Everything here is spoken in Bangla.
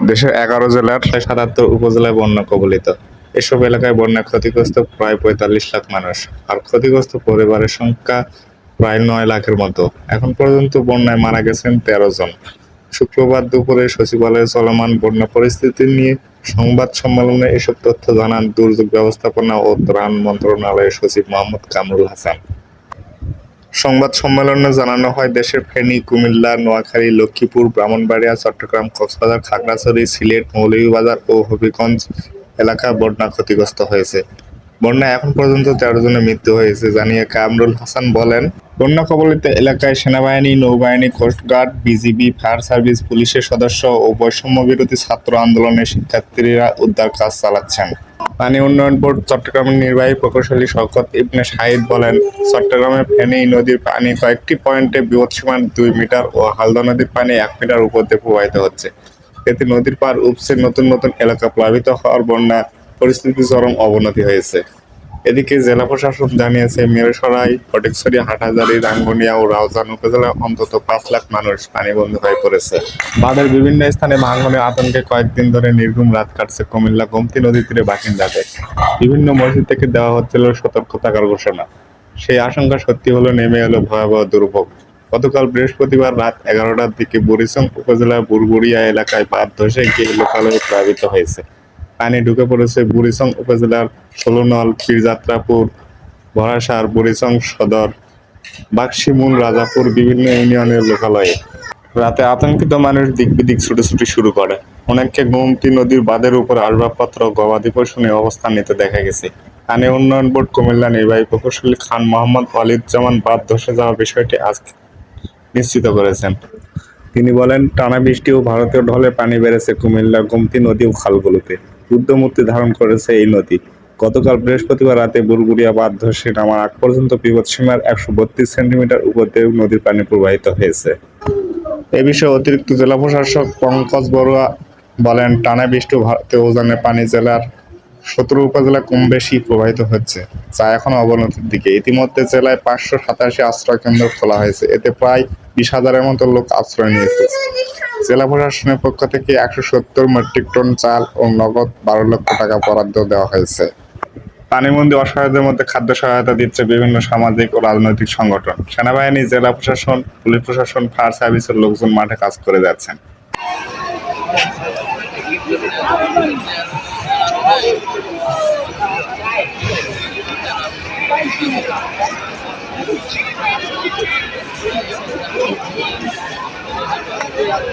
দেশের এগারো জেলার সাতাত্তর উপজেলায় বন্যা কবলিত। এসব এলাকায় বন্যায় ক্ষতিগ্রস্ত প্রায় পঁয়তাল্লিশ লাখ মানুষ। আর ক্ষতিগ্রস্ত পরিবারের সংখ্যা প্রায় নয় লাখের মতো। এখন পর্যন্ত বন্যায় মারা গেছেন তেরো জন। শুক্রবার দুপুরে সচিবালয়ে চলমান বন্যা পরিস্থিতি নিয়ে সংবাদ সম্মেলনে এসব তথ্য জানান দুর্যোগ ব্যবস্থাপনা ও ত্রাণ মন্ত্রণালয়ের সচিব মোহাম্মদ কামরুল হাসান। সংবাদ সম্মেলনে জানানো হয়, দেশের ফেনী, কুমিল্লা, নোয়াখালী, লক্ষ্মীপুর, ব্রাহ্মণবাড়িয়া, চট্টগ্রাম, কক্সবাজার, খাগড়াছড়ি, সিলেট, মৌলভীবাজার ও হবিগঞ্জ এলাকা বন্যা ক্ষতিগ্রস্ত হয়েছে। বন্যায় এখন পর্যন্ত তেরো জনের মৃত্যু হয়েছে, জানিয়ে কামরুল হাসান বলেন, বন্যা কবলিত এলাকায় সেনাবাহিনী, নৌবাহিনী কোস্টগার্ড বিজিবি, ফায়ার সার্ভিস, পুলিশের সদস্য ও বৈষম্য বিরোধী ছাত্র আন্দোলনের শিক্ষার্থীরা উদ্ধার কাজ চালাচ্ছেন। পানি উন্নয়ন বোর্ড চট্টগ্রামের নির্বাহী প্রকৌশলী শওকত ইবনে শাহিদ বলেন, চট্টগ্রামের ফেনী নদীর পানি কয়েকটি পয়েন্টে বিপদসীমার দুই মিটার ও হালদা নদীর পানি এক মিটার উপর দিয়ে প্রবাহিত হচ্ছে। এতে নদীর পার উপসে নতুন নতুন এলাকা প্লাবিত হওয়ার বন্যা পরিস্থিতি চরম অবনতি হয়েছে। এদিকে জেলা প্রশাসন জানিয়েছে, মিরসরাই ফটিকছড়ি হাটহাজারী, রাঙ্গুনিয়া ও রাউজান উপজেলায় অন্তত পাঁচ লাখ মানুষ পানিবন্দী হয়ে পড়েছে। বাঁধের বিভিন্ন স্থানে ভাঙনের আতঙ্কে কয়েকদিন ধরে নির্ঘুম রাত কাটছে কুমিল্লা গোমতী নদী তীরে বাসিন্দাদের। বিভিন্ন মসজিদ থেকে দেওয়া হচ্ছিল সতর্ক থাকার ঘোষণা। সেই আশঙ্কা সত্যি হলো, নেমে এলো ভয়াবহ দুর্ভোগ। গতকাল বৃহস্পতিবার রাত এগারোটার দিকে বুড়িচং উপজেলার বুরবুড়িয়া এলাকায় বাঁধ ধসে গিয়ে লোকালয়ে প্লাবিত হয়েছে। পানি ঢুকে পড়েছে বুড়িচং উপজেলার ষোলনল পীরযাত্রাপুর, ভরাসার বুড়িচং সদর বাক্সিমুল রাজাপুর বিভিন্ন ইউনিয়নের লোকালয়ে। রাতে আতঙ্কিত মানুষ দিক বিদিক ছুটোছুটি শুরু করে। অনেককে গোমতী নদীর বাঁধের উপর আসবাবপত্র, গবাদি পশু নিয়ে অবস্থান নিতে দেখা গেছে। পানি উন্নয়ন বোর্ড কুমিল্লা নির্বাহী প্রকৌশলী খান মোহাম্মদ ওয়ালিদুজ্জামান বাঁধ ধসে যাওয়া বিষয়টি আজ নিশ্চিত করেছেন। তিনি বলেন, টানা বৃষ্টি ও ভারতীয় ঢলে পানি বেড়েছে কুমিল্লা গোমতী নদী ও খালগুলোতে। রুদ্রমূর্তি ধারণ করেছে এই নদী। গতকাল বৃহস্পতিবার রাতে বুরগুড়িয়া বাঁধ ধসে নামার আগ পর্যন্ত বিপদসীমার একশো বত্রিশ সেন্টিমিটার উপর দিয়ে নদীর পানি প্রবাহিত হয়েছে। এ বিষয়ে অতিরিক্ত জেলা প্রশাসক পঙ্কজ বড়ুয়া বলেন, টানা বৃষ্টি ভারতীয় উজানে পানি জেলার সতেরো উপজেলা কম বেশি প্রবাহিত হচ্ছে, যা এখন অবনতির দিকে। ইতিমধ্যে জেলায় পাঁচশো সাতাশি আশ্রয় কেন্দ্র খোলা হয়েছে, এতে প্রায় বিশ হাজারের মতো লোক আশ্রয় নিয়েছে। জেলা প্রশাসনের পক্ষ থেকে একশো সত্তর মেট্রিক টন চাল ও নগদ বারো লক্ষ টাকা বরাদ্দ দেওয়া হয়েছে পানিবন্দী অসহায়দের মধ্যে খাদ্য সহায়তা দিচ্ছে বিভিন্ন সামাজিক ও রাজনৈতিক সংগঠন সেনাবাহিনী, জেলা প্রশাসন, পুলিশ প্রশাসন, ফায়ার সার্ভিসের লোকজন মাঠে কাজ করে যাচ্ছেন Thank you. なので、